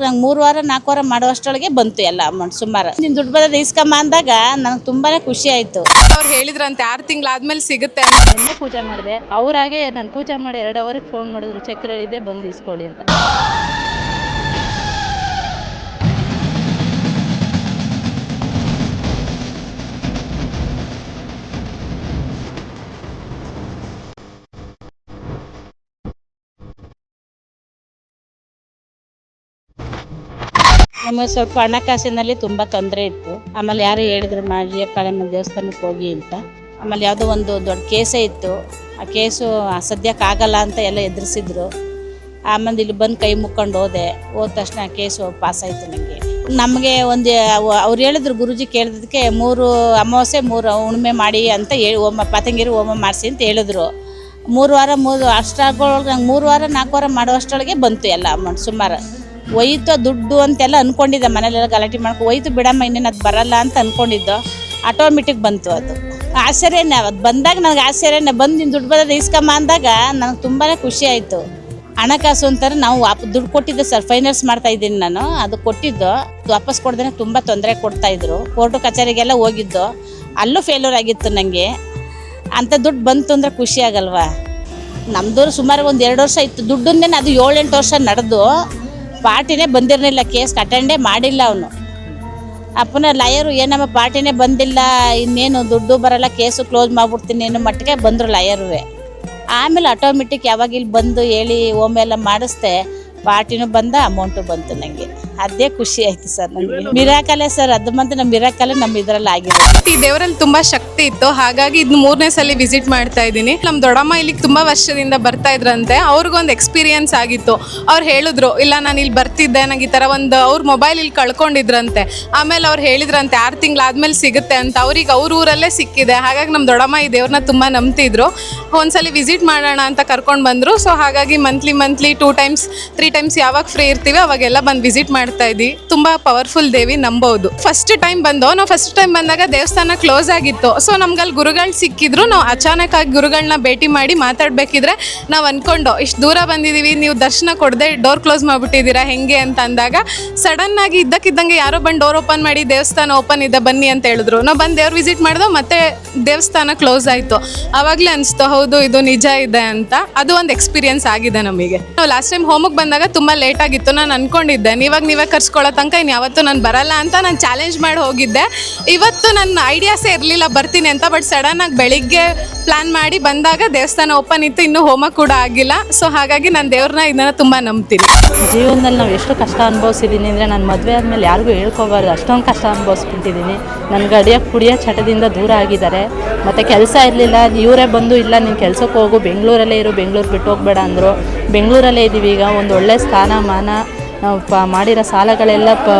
ನಂಗೆ ಮೂರು ವಾರ ನಾಲ್ಕು ವಾರ ಮಾಡುವಷ್ಟೊಳಗೆ ಬಂತು ಎಲ್ಲ ಅಮೌಂಟ್ ಸುಮಾರು. ನಿನ್ ದುಡ್ಡು ಬರೋದು ಇಸ್ಕಮ್ಮ ಅಂದಾಗ ನನಗೆ ತುಂಬಾನೇ ಖುಷಿ ಆಯ್ತು. ಅವ್ರು ಹೇಳಿದ್ರಂತೆ ಆರು ತಿಂಗಳಾದ್ಮೇಲೆ ಸಿಗುತ್ತೆ ಅಂತ. ನಿನ್ನೆ ಪೂಜೆ ಮಾಡಿದೆ. ಅವ್ರಾಗೆ ನಾನು ಪೂಜೆ ಮಾಡಿ ಎರಡು ಅವರಿಗೆ ಫೋನ್ ಮಾಡಿದ್ರು ಚಕ್ರ ಇದೆ ಬಂದು ಇಸ್ಕೊಳ್ಳಿ ಅಂತ. ನಮಗೆ ಸ್ವಲ್ಪ ಹಣಕಾಸಿನಲ್ಲಿ ತುಂಬ ತೊಂದರೆ ಇತ್ತು. ಆಮೇಲೆ ಯಾರು ಹೇಳಿದ್ರು, ಮಾಜಿ ಕಾಳಮ್ಮ ದೇವಸ್ಥಾನಕ್ಕೆ ಹೋಗಿ ಅಂತ. ಆಮೇಲೆ ಯಾವುದೋ ಒಂದು ದೊಡ್ಡ ಕೇಸೇ ಇತ್ತು. ಆ ಕೇಸು ಸದ್ಯಕ್ಕೆ ಆಗಲ್ಲ ಅಂತ ಎಲ್ಲ ಎದುರಿಸಿದ್ರು. ಆಮೇಲೆ ಇಲ್ಲಿ ಬಂದು ಕೈ ಮುಕ್ಕೊಂಡು ಹೋದೆ. ಹೋದ ತಕ್ಷಣ ಕೇಸು ಪಾಸ್ ಆಯಿತು ನನಗೆ ನಮಗೆ ಒಂದು, ಅವ್ರು ಹೇಳಿದ್ರು, ಗುರುಜಿ ಕೇಳಿದಕ್ಕೆ ಮೂರು ಅಮಾವಾಸ್ಯೆ, ಮೂರು ಹುಣ್ಣಿಮೆ ಮಾಡಿ ಅಂತ ಹೇಳಿ, ಹೋಮ ಪತಂಗಿರು ಹೋಮ ಮಾಡಿಸಿ ಅಂತ ಹೇಳಿದ್ರು. ಮೂರು ವಾರ, ಮೂರು ಅಷ್ಟಾಗೊಳಗೆ ಮೂರು ವಾರ, ನಾಲ್ಕು ವಾರ ಮಾಡುವಷ್ಟರೊಳಗೆ ಬಂತು ಎಲ್ಲ ಅಮೌಂಟ್ ಸುಮಾರು. ಒಯ್ತು ದುಡ್ಡು ಅಂತೆಲ್ಲ ಅಂದ್ಕೊಂಡಿದ್ದೆ ಮನೇಲೆಲ್ಲ ಗಲಾಟೆ ಮಾಡ್ಕೊ. ಒಯ್ತು ಬಿಡಮ್ಮ, ಇನ್ನೇನು ಅದು ಬರಲ್ಲ ಅಂತ ಅಂದ್ಕೊಂಡಿದ್ದು ಆಟೋಮೆಟಿಕ್ ಬಂತು ಅದು. ಆಶ್ಚರ್ಯನೇ, ಅದು ಬಂದಾಗ ನನಗೆ ಆಶ್ಚರ್ಯನೇ. ಬಂದು ನಿನ್ನ ದುಡ್ಡು ಬರೋದು ಇಸ್ಕಮ್ಮ ಅಂದಾಗ ನನಗೆ ತುಂಬಾ ಖುಷಿ ಆಯಿತು. ಹಣಕಾಸು ಅಂತಾರೆ ನಾವು ವಾಪ, ದುಡ್ಡು ಕೊಟ್ಟಿದ್ದೆ ಸರ್, ಫೈನಾನ್ಸ್ ಮಾಡ್ತಾ ಇದ್ದೀನಿ ನಾನು. ಅದು ಕೊಟ್ಟಿದ್ದು, ವಾಪಸ್ ಕೊಡ್ದೇ ತುಂಬ ತೊಂದರೆ ಕೊಡ್ತಾ ಇದ್ರು. ಕೋರ್ಟು ಕಚೇರಿಗೆಲ್ಲ ಹೋಗಿದ್ದು. ಅಲ್ಲೂ ಫೇಲ್ಯೂರ್ ಆಗಿತ್ತು ನನಗೆ ಅಂಥ ದುಡ್ಡು ಬಂತು ಅಂದರೆ ಖುಷಿ ಆಗಲ್ವಾ? ನಮ್ಮದವ್ರು ಸುಮಾರು ಒಂದು ಎರಡು ವರ್ಷ ಇತ್ತು. ದುಡ್ಡನ್ನೇ ಅದು ಏಳೆಂಟು ವರ್ಷ ನಡೆದು ಪಾರ್ಟಿನೇ ಬಂದಿರಲಿಲ್ಲ ಕೇಸ್ ಅಟೆಂಡೇ ಮಾಡಿಲ್ಲ ಅವನು. ಅಪ್ಪನ ಲಾಯರು ಏನಮ್ಮ ಪಾರ್ಟಿನೇ ಬಂದಿಲ್ಲ ಇನ್ನೇನು ದುಡ್ಡು ಬರಲ್ಲ ಕೇಸು ಕ್ಲೋಸ್ ಮಾಡ್ಬಿಡ್ತೀನಿ ಅನ್ನೋ ಮಟ್ಟಿಗೆ ಬಂದರು ಲಾಯರುವೆ ಆಮೇಲೆ ಆಟೋಮೆಟಿಕ್ ಯಾವಾಗ ಇಲ್ಲಿ ಬಂದು ಹೇಳಿ ಓಮೆ ಎಲ್ಲ ಮಾಡಿಸ್ದೆ ಪಾರ್ಟಿನೂ ಬಂದ ಅಮೌಂಟು ಬಂತು ನನಗೆ ಅದೇ ಖುಷಿ ಆಯ್ತು ಸರ್ ನನಗೆ ಮಿರಾಕಲೇ ಸರ್ ಅದು ಬಂದು ನಮ್ಮ ಮಿರಾಕಲೇ ನಮ್ಮ ಇದರಲ್ಲಿ ಆಗಿದೆ ಈ ದೇವರಲ್ಲಿ ತುಂಬ ಶಕ್ತಿ ಇತ್ತು. ಹಾಗಾಗಿ ಇದು ಮೂರನೇ ಸಲ ವಿಸಿಟ್ ಮಾಡ್ತಾ ಇದ್ದೀನಿ. ನಮ್ಮ ದೊಡ್ಡಮ್ಮ ಇಲ್ಲಿಗೆ ತುಂಬಾ ವರ್ಷದಿಂದ ಬರ್ತಾ ಇದ್ರಂತೆ. ಅವ್ರಿಗೊಂದು ಎಕ್ಸ್ಪೀರಿಯನ್ಸ್ ಆಗಿತ್ತು. ಅವ್ರು ಹೇಳಿದ್ರು, ಇಲ್ಲ, ನಾನು ಇಲ್ಲಿ ಬರ್ತಿದ್ದೆ. ನಂಗೆ ಈ ಥರ ಒಂದು ಅವ್ರ ಮೊಬೈಲ್ ಇಲ್ಲಿ ಕಳ್ಕೊಂಡಿದ್ರಂತೆ. ಆಮೇಲೆ ಅವ್ರು ಹೇಳಿದ್ರಂತೆ, ಆರು ತಿಂಗಳಾದ್ಮೇಲೆ ಸಿಗುತ್ತೆ ಅಂತ. ಅವ್ರಿಗೆ ಅವ್ರ ಊರಲ್ಲೇ ಸಿಕ್ಕಿದೆ. ಹಾಗಾಗಿ ನಮ್ಮ ದೊಡ್ಡಮ್ಮ ಈ ದೇವ್ರನ್ನ ತುಂಬಾ ನಂಬ್ತಿದ್ರು. ಒಂದ್ಸಲಿ ವಿಸಿಟ್ ಮಾಡೋಣ ಅಂತ ಕರ್ಕೊಂಡು ಬಂದರು. ಸೊ ಹಾಗಾಗಿ monthly monthly two times three times ಯಾವಾಗ ಫ್ರೀ ಇರ್ತೀವಿ ಅವಾಗೆಲ್ಲ ಬಂದು ವಿಸಿಟ್ ಮಾಡ್ತಾ ಇದ್ವಿ ತುಂಬಾ ಪವರ್ಫುಲ್ ದೇವಿ ನಂಬೋದು. ಫಸ್ಟ್ ಟೈಮ್ ಬಂದು ನಾವು ಫಸ್ಟ್ ಟೈಮ್ ಬಂದಾಗ ದೇವಸ್ಥಾನ ಕ್ಲೋಸ್ ಆಗಿತ್ತು. ಸೊ ನಮ್ಗೆ ಅಲ್ಲಿ ಗುರುಗಳು ಸಿಕ್ಕಿದ್ರು, ನಾವು ಅಚಾನಕ್ ಆಗಿ ಗುರುಗಳನ್ನ ಭೇಟಿ ಮಾಡಿ ಮಾತಾಡ್ಬೇಕಿದ್ರೆ ನಾವು ಅನ್ಕೊಂಡು, ಇಷ್ಟು ದೂರ ಬಂದಿದ್ದೀವಿ ನೀವು ದರ್ಶನ ಕೊಡದೆ ಡೋರ್ ಕ್ಲೋಸ್ ಮಾಡ್ಬಿಟ್ಟಿದ್ದೀರಾ, ಹೆಂಗೆ ಅಂತ ಅಂದಾಗ ಸಡನ್ ಆಗಿ ಇದ್ದಕ್ಕಿದ್ದಂಗೆ ಯಾರೋ ಬಂದು ಡೋರ್ ಓಪನ್ ಮಾಡಿ, ದೇವಸ್ಥಾನ ಓಪನ್ ಇದೆ, ಬನ್ನಿ ಅಂತ ಹೇಳಿದ್ರು. ನಾವು ಬಂದು ದೇವ್ರು ವಿಸಿಟ್ ಮಾಡಿದೋ, ಮತ್ತೆ ದೇವಸ್ಥಾನ ಕ್ಲೋಸ್ ಆಯಿತು. ಆವಾಗಲೇ ಅನಿಸ್ತು, ಹೌದು, ಇದು ನಿಜ ಇದೆ ಅಂತ. ಅದು ಒಂದು ಎಕ್ಸ್ಪೀರಿಯನ್ಸ್ ಆಗಿದೆ ನಮಗೆ. ನಾವು ಲಾಸ್ಟ್ ಟೈಮ್ ಹೋಮಕ್ಕೆ ಬಂದಾಗ ತುಂಬ ಲೇಟ್ ಆಗಿತ್ತು, ನಾನು ಅನ್ಕೊಂಡಿದ್ದೆ. ನೀವಾಗ ನೀವೇ ಕರ್ಸ್ಕೊಳ್ಳೋ ತನಕ ಇನ್ನು ಯಾವತ್ತೂ ನಾನು ಬರಲ್ಲ ಅಂತ ನಾನು ಚಾಲೆಂಜ್ ಮಾಡಿ ಹೋಗಿದ್ದೆ. ಇವತ್ತು ನನ್ನ ಐಡಿಯಾಸೇ ಇರಲಿಲ್ಲ, ಬರ್ತೀನಿ ಅಂತ ಬಟ್ ಸಡನ್ ಆಗಿ ಬೆಳಿಗ್ಗೆ ಪ್ಲಾನ್ ಮಾಡಿ ಬಂದಾಗ ದೇವಸ್ಥಾನ ಓಪನ್ ಇತ್ತು, ಇನ್ನೂ ಹೋಮ ಕೂಡ ಆಗಿಲ್ಲ. ಸೊ ಹಾಗಾಗಿ ನಾನು ದೇವ್ರನ್ನ ಇದನ್ನ ತುಂಬ ನಂಬ್ತೀನಿ. ಜೀವನದಲ್ಲಿ ನಾವು ಎಷ್ಟು ಕಷ್ಟ ಅನುಭವಿಸಿದ್ದೀನಿ ಅಂದರೆ ನಾನು ಮದುವೆ ಆದಮೇಲೆ ಯಾರಿಗೂ ಹೇಳ್ಕೊಬಾರ್ದು. ಅಷ್ಟೊಂದು ಕಷ್ಟ ಅನುಭವಿಸ್ಬಿಟ್ಟಿದ್ದೀನಿ ನನ್ನ ಗಡಿಯ ಕುಡಿಯ ಚಟದಿಂದ ದೂರ ಆಗಿದ್ದಾರೆ. ಮತ್ತು ಕೆಲಸ ಇರಲಿಲ್ಲ, ಇವರೇ ಬಂದು, ಇಲ್ಲ, ನೀನು ಕೆಲಸಕ್ಕೆ ಹೋಗು, ಬೆಂಗಳೂರಲ್ಲೇ ಇರು, ಬೆಂಗಳೂರು ಬಿಟ್ಟು ಹೋಗ್ಬೇಡ ಅಂದರು. ಬೆಂಗಳೂರಲ್ಲೇ ಇದ್ದೀವಿ ಈಗ, ಒಂದು ಒಳ್ಳೆ ಸ್ಥಾನಮಾನ ಪ ಮಾಡಿರೋ ಸಾಲಗಳೆಲ್ಲ ಪ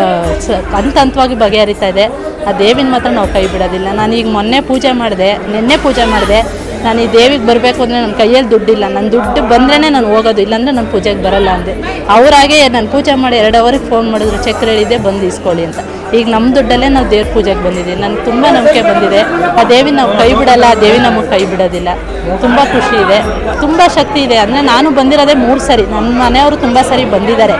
ಹಂತ ಹಂತವಾಗಿ ಬಗೆಹರಿತಾ ಇದೆ. ಆ ದೇವಿನ ಮಾತ್ರ ನಾವು ಕೈ ಬಿಡೋದಿಲ್ಲ. ನಾನು ಈಗ ಮೊನ್ನೆ ಪೂಜೆ ಮಾಡಿದೆ, ನಿನ್ನೆ ಪೂಜೆ ಮಾಡಿದೆ. ನಾನು ಈ ದೇವಿಗೆ ಬರಬೇಕು ಅಂದರೆ ನನ್ನ ಕೈಯಲ್ಲಿ ದುಡ್ಡಿಲ್ಲ. ನನ್ನ ದುಡ್ಡು ಬಂದ್ರೇ ನಾನು ಹೋಗೋದು, ಇಲ್ಲಾಂದರೆ ನನ್ನ ಪೂಜೆಗೆ ಬರಲ್ಲ ಅಂದೆ. ಅವರಾಗೆ ನಾನು ಪೂಜೆ ಮಾಡಿ ಎರಡು ಅವರಿಗೆ ಫೋನ್ ಮಾಡಿದ್ರು ಚಕ್ರ ಹೇಳಿದ್ದೆ ಬಂದು ಇಸ್ಕೊಳ್ಳಿ ಅಂತ. ಈಗ ನಮ್ಮ ದುಡ್ಡಲ್ಲೇ ನಾವು ದೇವ್ರ ಪೂಜೆಗೆ ಬಂದಿದ್ದೀವಿ. ನನಗೆ ತುಂಬ ನಂಬಿಕೆ ಬಂದಿದೆ. ಆ ದೇವಿ ನಾವು ಕೈ ಬಿಡಲ್ಲ, ಆ ದೇವಿ ನಮಗೆ ಕೈ ಬಿಡೋದಿಲ್ಲ. ತುಂಬ ಖುಷಿ ಇದೆ. ತುಂಬ ಶಕ್ತಿ ಇದೆ. ಅಂದರೆ ನಾನು ಬಂದಿರೋದೇ ಮೂರು ಸರಿ. ನನ್ನ ಮನೆಯವರು ತುಂಬ ಸರಿ ಬಂದಿದ್ದಾರೆ.